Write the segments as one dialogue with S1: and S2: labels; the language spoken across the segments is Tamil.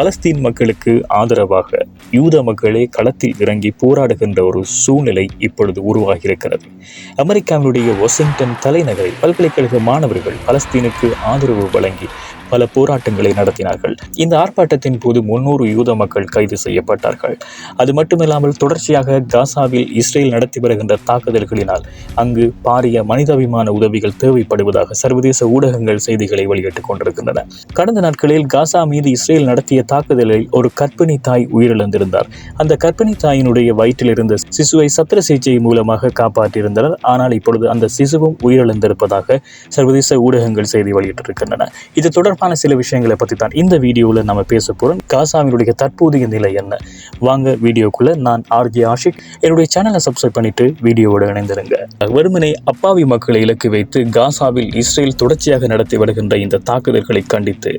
S1: பலஸ்தீன் மக்களுக்கு ஆதரவாக யூத மக்களே களத்தில் இறங்கி போராடுகின்ற ஒரு சூழ்நிலை இப்பொழுது உருவாகியிருக்கிறது. அமெரிக்காவினுடைய வாஷிங்டன் தலைநகரில் பல்கலைக்கழக மாணவர்கள் பலஸ்தீனுக்கு ஆதரவு வழங்கி பல போராட்டங்களை நடத்தினார்கள். இந்த ஆர்ப்பாட்டத்தின் போது முன்னூறு யூத மக்கள் கைது செய்யப்பட்டார்கள். அது மட்டுமில்லாமல் தொடர்ச்சியாக காசாவில் இஸ்ரேல் நடத்தி வருகின்ற தாக்குதல்களினால் அங்கு பாரிய மனிதாபிமான உதவிகள் தேவைப்படுவதாக சர்வதேச ஊடகங்கள் செய்திகளை வெளியிட்டுக் கொண்டிருக்கின்றன. கடந்த நாட்களில் காசா மீது இஸ்ரேல் நடத்திய தாக்குதலில் ஒரு கர்ப்பிணி தாய் உயிரிழந்திருந்தார். அந்த கர்ப்பிணி தாயினுடைய வயிற்றில் இருந்த சிசுவை சத்திர சிகிச்சை மூலமாக காப்பாற்றியிருந்தனர். ஆனால் இப்பொழுது அந்த சிசுவும் உயிரிழந்திருப்பதாக சர்வதேச ஊடகங்கள் செய்தி வெளியிட்டிருக்கின்றன. இது தொடர்பான சில விஷயங்களை பற்றி தான் இந்த வீடியோவில் நம்ம பேச போகிறோம் காசாவினுடைய தற்போதைய நிலை என்ன? வாங்க வீடியோக்குள்ளே நான் ஆர்ஜே ஆஷிக். என்னுடைய சேனலை சப்ஸ்கிரைப் பண்ணிட்டு வீடியோவோட இணைந்திருங்க. வெறுமனே அப்பாவி மக்களை இலக்கு வைத்து காசாவில் இஸ்ரேல் தொடர்ச்சியாக நடத்தி வருகின்ற இந்த தாக்குதல்களை கண்டித்து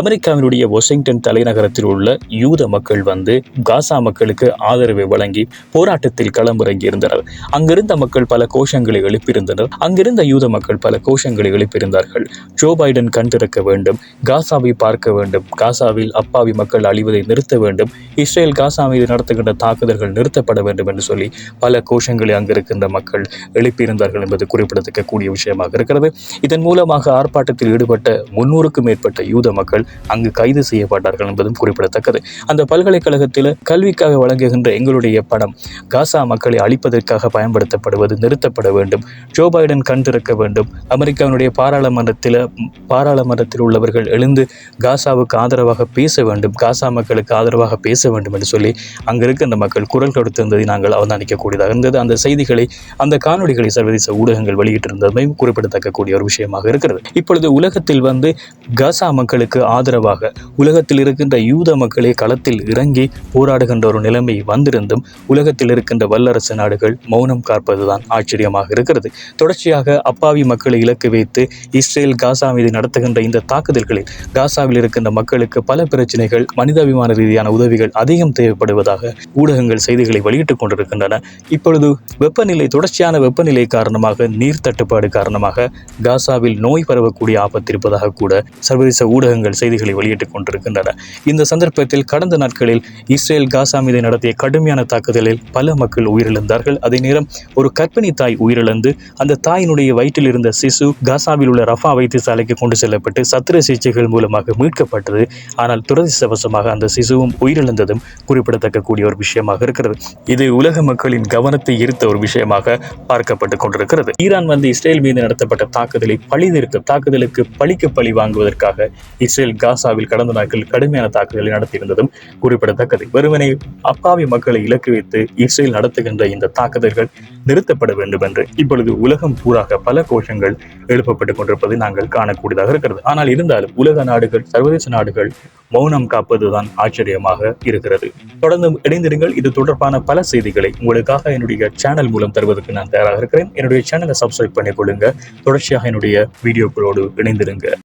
S1: அமெரிக்காவினுடைய வாஷிங்டன் தலைநகரத்தில் உள்ள யூத மக்கள் வந்து காசா மக்களுக்கு ஆதரவை வழங்கி போராட்டத்தில் களமிறங்கி இருந்தனர் அங்கிருந்த மக்கள் பல கோஷங்களை எழுப்பியிருந்தனர். அங்கிருந்த யூத மக்கள் பல கோஷங்களை எழுப்பியிருந்தார்கள். ஜோ பைடன் கண் திறக்க வேண்டும். காசாவை பார்க்க வேண்டும். காசாவில் அப்பாவி மக்கள் அழிவதை நிறுத்த வேண்டும். இஸ்ரேல் காசா மீது நடத்துகின்ற தாக்குதல்கள் நிறுத்தப்பட வேண்டும் என்று சொல்லி பல கோஷங்களை அங்கிருக்கின்ற மக்கள் எழுப்பியிருந்தார்கள் என்பது குறிப்பிடத்தக்க கூடிய விஷயமாக இருக்கிறது. இதன் மூலமாக ஆர்ப்பாட்டத்தில் ஈடுபட்ட முன்னூறுக்கும் மேற்பட்ட யூத மக்கள் அங்கு கைது செய்யப்பட்டார்கள் என்பதும் குறிப்பிடத்தக்கது. அந்த பல்கலைக்கழகத்தில் கல்விக்காக வழங்குகின்ற எங்களுடைய பணம் காசா மக்களை அழிப்பதற்காக பயன்படுத்தப்படுவது நிறுத்தப்பட வேண்டும். ஜோ பைடன் கண் திறக்க வேண்டும். அமெரிக்காவினுடைய பாராளுமன்றத்தில் பாராளுமன்றத்தில் உள்ளவர்கள் எழுந்து காசாவுக்கு ஆதரவாக பேச வேண்டும் காசா மக்களுக்கு ஆதரவாக பேச வேண்டும் என்று சொல்லி அங்கிருக்க அந்த மக்கள் குரல் கொடுத்திருந்ததை நாங்கள் அவதானிக்கக்கூடியதாக இருந்தது. அந்த செய்திகளை அந்த காணொளிகளை சர்வதேச ஊடகங்கள் வெளியிட்டிருந்ததுமே குறிப்பிடத்தக்கக்கூடிய ஒரு விஷயமாக இருக்கிறது. இப்பொழுது உலகத்தில் வந்து காசா மக்களுக்கு ஆதரவாக உலகத்தில் இருக்கின்ற யூத மக்களே களத்தில் இறங்கி போராடுகின்ற ஒரு நிலைமை வந்திருந்தும் உலகத்தில் இருக்கின்ற வல்லரசு நாடுகள் மௌனம் காப்பதுதான் ஆச்சரியமாக இருக்கிறது. தொடர்ச்சியாக அப்பாவி மக்களை இலக்கு வைத்து இஸ்ரேல் காசா மீது நடத்துகின்ற இந்த தாக்குதல்களில் காசாவில் இருக்கின்ற மக்களுக்கு பல பிரச்சனைகள் மனிதாபிமான ரீதியான உதவிகள் அதிகம் தேவைப்படுவதாக ஊடகங்கள் செய்திகளை வெளியிட்டுக் கொண்டிருக்கின்றன. இப்பொழுது வெப்பநிலை தொடர்ச்சியான வெப்பநிலை காரணமாக நீர் தட்டுப்பாடு காரணமாக காசாவில் நோய் பரவக்கூடிய ஆபத்து இருப்பதாக கூட சர்வதேச ஊடகங்கள் செய்திகளை வெளியிட்டுக் கொண்டிருக்கின்றன. இந்த சந்தர்ப்பத்தில் கடந்த நாட்களில் இஸ்ரேல் காசா மீது நடத்திய கடுமையான தாக்குதலில் பல மக்கள் உயிரிழந்தார்கள். அதே நேரம் ஒரு கர்ப்பிணி தாய் உயிரிழந்து அந்த தாயினுடைய வயிற்றில் இருந்த சிசு காசாவில் உள்ள ரஃபா வைத்தியசாலைக்கு கொண்டு செல்லப்பட்டு சத்திர சிகிச்சைகள் மூலமாக மீட்கப்பட்டது. ஆனால் துரதிசவசமாக அந்த சிசுவும் உயிரிழந்ததும் குறிப்பிடத்தக்க கூடிய ஒரு விஷயமாக இருக்கிறது. இது உலக மக்களின் கவனத்தை ஈர்த்த ஒரு விஷயமாக பார்க்கப்பட்டு கொண்டிருக்கிறது. ஈரான் வந்து இஸ்ரேல் மீது நடத்தப்பட்ட தாக்குதலை பழிதிருக்க தாக்குதலுக்கு பழிக்கு பழி வாங்குவது வாங்குவதற்காக இஸ்ரேல் காசாவில் கடந்த நாட்கள் கடுமையான தாக்குதலை நடத்தியிருந்ததும் குறிப்பிடத்தக்கது. வெறுமனே அப்பாவி மக்களை இலக்கு வைத்து இஸ்ரேல் நடத்துகின்ற இந்த தாக்குதல்கள் நிறுத்தப்பட வேண்டும் என்று இப்பொழுது உலகம் பூராக பல கோஷங்கள் எழுப்பப்பட்டுக் கொண்டிருப்பதை நாங்கள் காணக்கூடியதாக இருக்கிறது. ஆனால் இருந்தாலும் உலக நாடுகள் சர்வதேச நாடுகள் மௌனம் காப்பதுதான் ஆச்சரியமாக இருக்கிறது. தொடர்ந்து இணைந்திருங்கள். இது தொடர்பான பல செய்திகளை உங்களுக்காக என்னுடைய சேனல் மூலம் தருவதற்கு நான் தயாராக இருக்கிறேன். என்னுடைய சேனலை சப்ஸ்கிரைப் பண்ணிக்கொள்ளுங்க. தொடர்ச்சியாக என்னுடைய வீடியோக்களோடு இணைந்திருங்க.